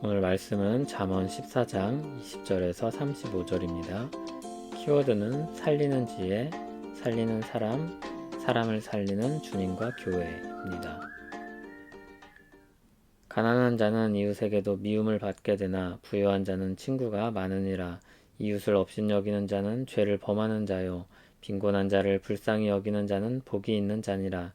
오늘 말씀은 잠언 14장 20절에서 35절입니다. 키워드는 살리는 지혜, 살리는 사람, 사람을 살리는 주님과 교회입니다. 가난한 자는 이웃에게도 미움을 받게 되나 부유한 자는 친구가 많으니라. 이웃을 업신 여기는 자는 죄를 범하는 자요. 빈곤한 자를 불쌍히 여기는 자는 복이 있는 자니라.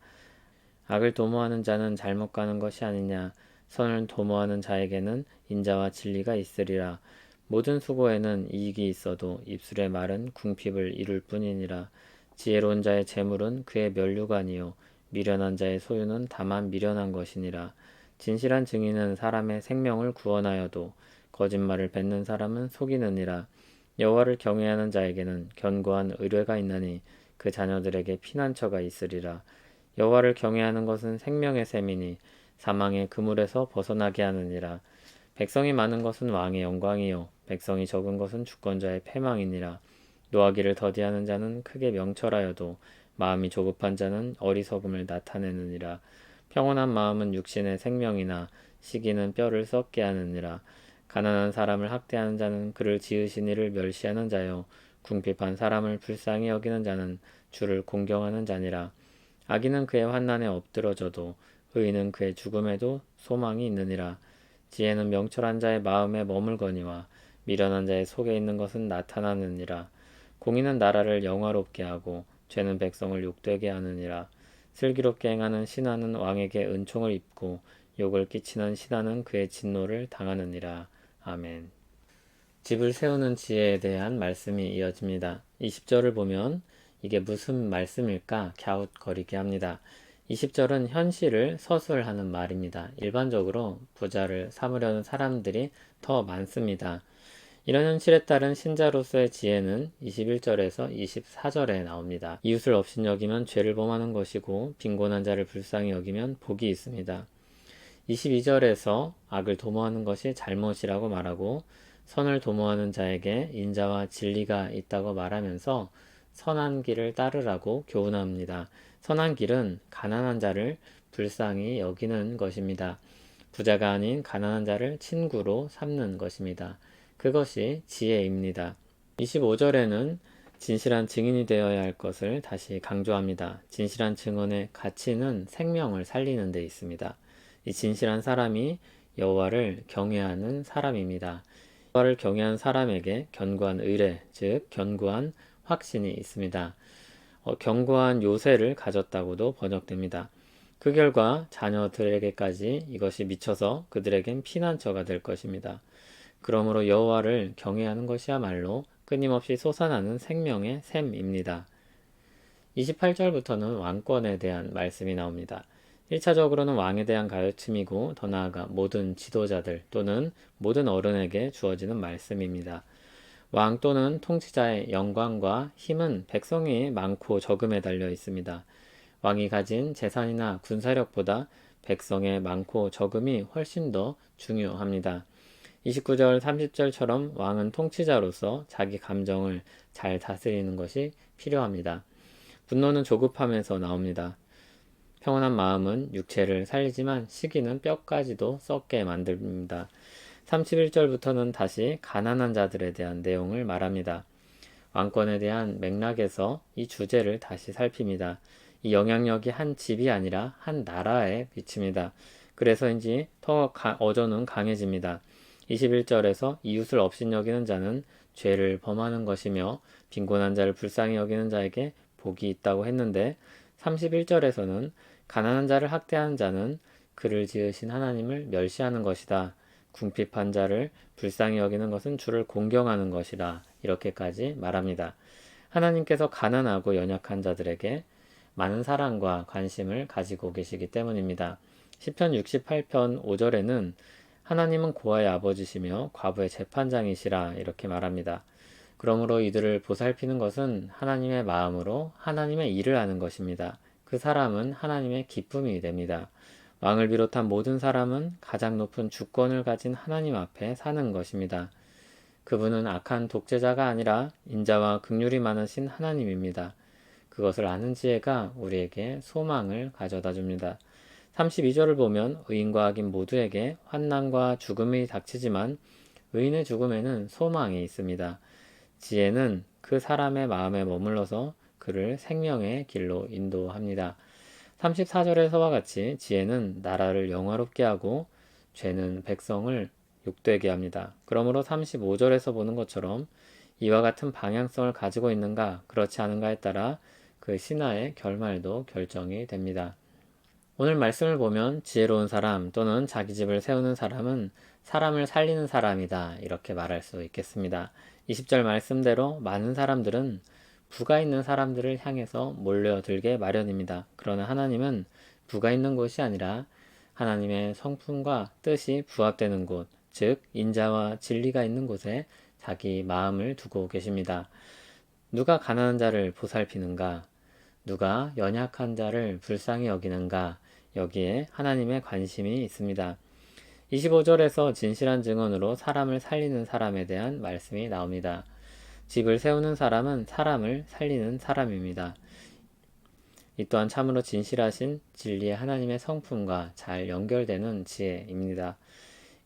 악을 도모하는 자는 잘못 가는 것이 아니냐. 선을 도모하는 자에게는 인자와 진리가 있으리라. 모든 수고에는 이익이 있어도 입술의 말은 궁핍을 이룰 뿐이니라. 지혜로운 자의 재물은 그의 면류관이요 미련한 자의 소유는 다만 미련한 것이니라. 진실한 증인은 사람의 생명을 구원하여도 거짓말을 뱉는 사람은 속이느니라. 여호와를 경외하는 자에게는 견고한 의뢰가 있나니 그 자녀들에게 피난처가 있으리라. 여호와를 경외하는 것은 생명의 셈이니 사망의 그물에서 벗어나게 하느니라. 백성이 많은 것은 왕의 영광이요 백성이 적은 것은 주권자의 패망이니라. 노하기를 더디하는 자는 크게 명철하여도 마음이 조급한 자는 어리석음을 나타내느니라. 평온한 마음은 육신의 생명이나 시기는 뼈를 썩게 하느니라. 가난한 사람을 학대하는 자는 그를 지으신 이를 멸시하는 자요 궁핍한 사람을 불쌍히 여기는 자는 주를 공경하는 자니라. 악인은 그의 환난에 엎드러져도 의인은 그의 죽음에도 소망이 있느니라. 지혜는 명철한 자의 마음에 머물거니와 미련한 자의 속에 있는 것은 나타나느니라. 공의는 나라를 영화롭게 하고 죄는 백성을 욕되게 하느니라. 슬기롭게 행하는 신하는 왕에게 은총을 입고 욕을 끼치는 신하는 그의 진노를 당하느니라. 아멘. 집을 세우는 지혜에 대한 말씀이 이어집니다. 20절을 보면 이게 무슨 말씀일까 갸웃거리게 합니다. 20절은 현실을 서술하는 말입니다. 일반적으로 부자를 삼으려는 사람들이 더 많습니다. 이런 현실에 따른 신자로서의 지혜는 21절에서 24절에 나옵니다. 이웃을 업신여기면 죄를 범하는 것이고 빈곤한 자를 불쌍히 여기면 복이 있습니다. 22절에서 악을 도모하는 것이 잘못이라고 말하고 선을 도모하는 자에게 인자와 진리가 있다고 말하면서 선한 길을 따르라고 교훈합니다. 선한 길은 가난한 자를 불쌍히 여기는 것입니다. 부자가 아닌 가난한 자를 친구로 삼는 것입니다. 그것이 지혜입니다. 25절에는 진실한 증인이 되어야 할 것을 다시 강조합니다. 진실한 증언의 가치는 생명을 살리는 데 있습니다. 이 진실한 사람이 여호와를 경외하는 사람입니다. 여호와를 경외한 사람에게 견고한 의뢰, 즉 견고한 확신이 있습니다. 어, 견고한 요새를 가졌다고도 번역됩니다. 그 결과 자녀들에게까지 이것이 미쳐서 그들에겐 피난처가 될 것입니다. 그러므로 여호와를 경외하는 것이야말로 끊임없이 솟아나는 생명의 샘입니다. 28절부터는 왕권에 대한 말씀이 나옵니다. 1차적으로는 왕에 대한 가르침이고 더 나아가 모든 지도자들 또는 모든 어른에게 주어지는 말씀입니다. 왕 또는 통치자의 영광과 힘은 백성이 많고 적음에 달려 있습니다. 왕이 가진 재산이나 군사력보다 백성의 많고 적음이 훨씬 더 중요합니다. 29절, 30절처럼 왕은 통치자로서 자기 감정을 잘 다스리는 것이 필요합니다. 분노는 조급함에서 나옵니다. 평온한 마음은 육체를 살리지만 시기는 뼈까지도 썩게 만듭니다. 31절부터는 다시 가난한 자들에 대한 내용을 말합니다. 왕권에 대한 맥락에서 이 주제를 다시 살핍니다. 이 영향력이 한 집이 아니라 한 나라에 미칩니다. 그래서인지 더 가, 어조는 강해집니다. 21절에서 이웃을 업신 여기는 자는 죄를 범하는 것이며 빈곤한 자를 불쌍히 여기는 자에게 복이 있다고 했는데 31절에서는 가난한 자를 학대하는 자는 그를 지으신 하나님을 멸시하는 것이다. 궁핍한 자를 불쌍히 여기는 것은 주를 공경하는 것이다. 이렇게까지 말합니다. 하나님께서 가난하고 연약한 자들에게 많은 사랑과 관심을 가지고 계시기 때문입니다. 10편 68편 5절에는 하나님은 고아의 아버지시며 과부의 재판장이시라 이렇게 말합니다. 그러므로 이들을 보살피는 것은 하나님의 마음으로 하나님의 일을 하는 것입니다. 그 사람은 하나님의 기쁨이 됩니다. 왕을 비롯한 모든 사람은 가장 높은 주권을 가진 하나님 앞에 사는 것입니다. 그분은 악한 독재자가 아니라 인자와 극률이 많으신 하나님입니다. 그것을 아는 지혜가 우리에게 소망을 가져다 줍니다. 32절을 보면 의인과 악인 모두에게 환난과 죽음이 닥치지만 의인의 죽음에는 소망이 있습니다. 지혜는 그 사람의 마음에 머물러서 그를 생명의 길로 인도합니다. 34절에서와 같이 지혜는 나라를 영화롭게 하고 죄는 백성을 욕되게 합니다. 그러므로 35절에서 보는 것처럼 이와 같은 방향성을 가지고 있는가 그렇지 않은가에 따라 그 신하의 결말도 결정이 됩니다. 오늘 말씀을 보면 지혜로운 사람 또는 자기 집을 세우는 사람은 사람을 살리는 사람이다 이렇게 말할 수 있겠습니다. 20절 말씀대로 많은 사람들은 부가 있는 사람들을 향해서 몰려들게 마련입니다. 그러나 하나님은 부가 있는 곳이 아니라 하나님의 성품과 뜻이 부합되는 곳, 즉 인자와 진리가 있는 곳에 자기 마음을 두고 계십니다. 누가 가난한 자를 보살피는가? 누가 연약한 자를 불쌍히 여기는가? 여기에 하나님의 관심이 있습니다. 25절에서 진실한 증언으로 사람을 살리는 사람에 대한 말씀이 나옵니다. 집을 세우는 사람은 사람을 살리는 사람입니다. 이 또한 참으로 진실하신 진리의 하나님의 성품과 잘 연결되는 지혜입니다.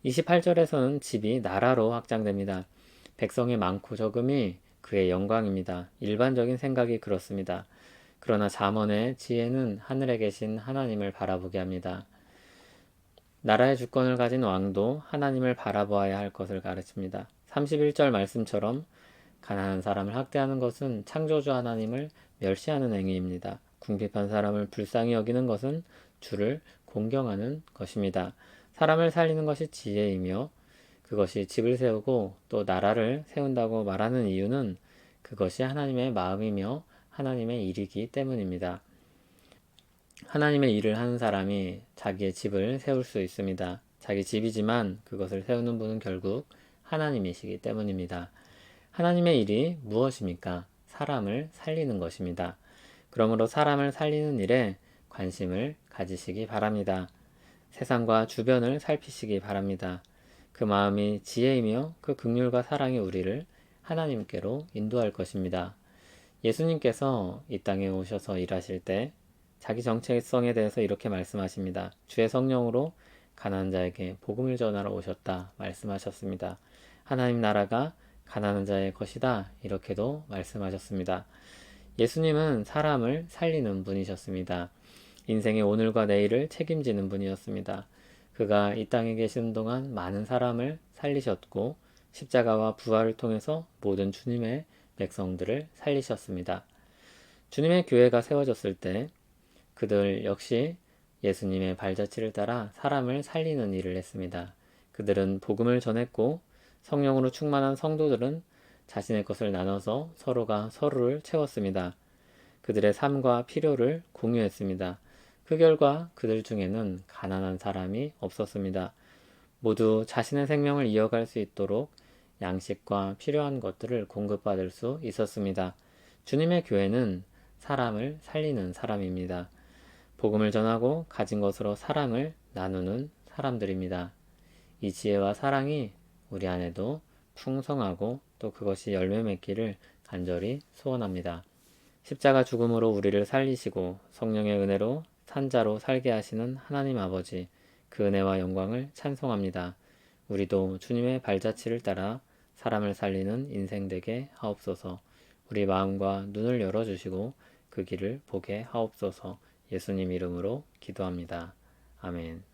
28절에서는 집이 나라로 확장됩니다. 백성의 많고 적음이 그의 영광입니다. 일반적인 생각이 그렇습니다. 그러나 잠언의 지혜는 하늘에 계신 하나님을 바라보게 합니다. 나라의 주권을 가진 왕도 하나님을 바라보아야 할 것을 가르칩니다. 31절 말씀처럼 가난한 사람을 학대하는 것은 창조주 하나님을 멸시하는 행위입니다. 궁핍한 사람을 불쌍히 여기는 것은 주를 공경하는 것입니다. 사람을 살리는 것이 지혜이며 그것이 집을 세우고 또 나라를 세운다고 말하는 이유는 그것이 하나님의 마음이며 하나님의 일이기 때문입니다. 하나님의 일을 하는 사람이 자기의 집을 세울 수 있습니다. 자기 집이지만 그것을 세우는 분은 결국 하나님이시기 때문입니다. 하나님의 일이 무엇입니까? 사람을 살리는 것입니다. 그러므로 사람을 살리는 일에 관심을 가지시기 바랍니다. 세상과 주변을 살피시기 바랍니다. 그 마음이 지혜이며 그 극률과 사랑이 우리를 하나님께로 인도할 것입니다. 예수님께서 이 땅에 오셔서 일하실 때 자기 정체성에 대해서 이렇게 말씀하십니다. 주의 성령으로 가난한 자에게 복음을 전하러 오셨다 말씀하셨습니다. 하나님 나라가 가난한 자의 것이다 이렇게도 말씀하셨습니다. 예수님은 사람을 살리는 분이셨습니다. 인생의 오늘과 내일을 책임지는 분이었습니다. 그가 이 땅에 계신 동안 많은 사람을 살리셨고 십자가와 부활을 통해서 모든 주님의 백성들을 살리셨습니다. 주님의 교회가 세워졌을 때 그들 역시 예수님의 발자취를 따라 사람을 살리는 일을 했습니다. 그들은 복음을 전했고 성령으로 충만한 성도들은 자신의 것을 나눠서 서로가 서로를 채웠습니다. 그들의 삶과 필요를 공유했습니다. 그 결과 그들 중에는 가난한 사람이 없었습니다. 모두 자신의 생명을 이어갈 수 있도록 양식과 필요한 것들을 공급받을 수 있었습니다. 주님의 교회는 사람을 살리는 사람입니다. 복음을 전하고 가진 것으로 사랑을 나누는 사람들입니다. 이 지혜와 사랑이 우리 안에도 풍성하고 또 그것이 열매 맺기를 간절히 소원합니다. 십자가 죽음으로 우리를 살리시고 성령의 은혜로 산자로 살게 하시는 하나님 아버지 그 은혜와 영광을 찬송합니다. 우리도 주님의 발자취를 따라 사람을 살리는 인생 되게 하옵소서. 우리 마음과 눈을 열어 주시고 그 길을 보게 하옵소서. 예수님 이름으로 기도합니다. 아멘.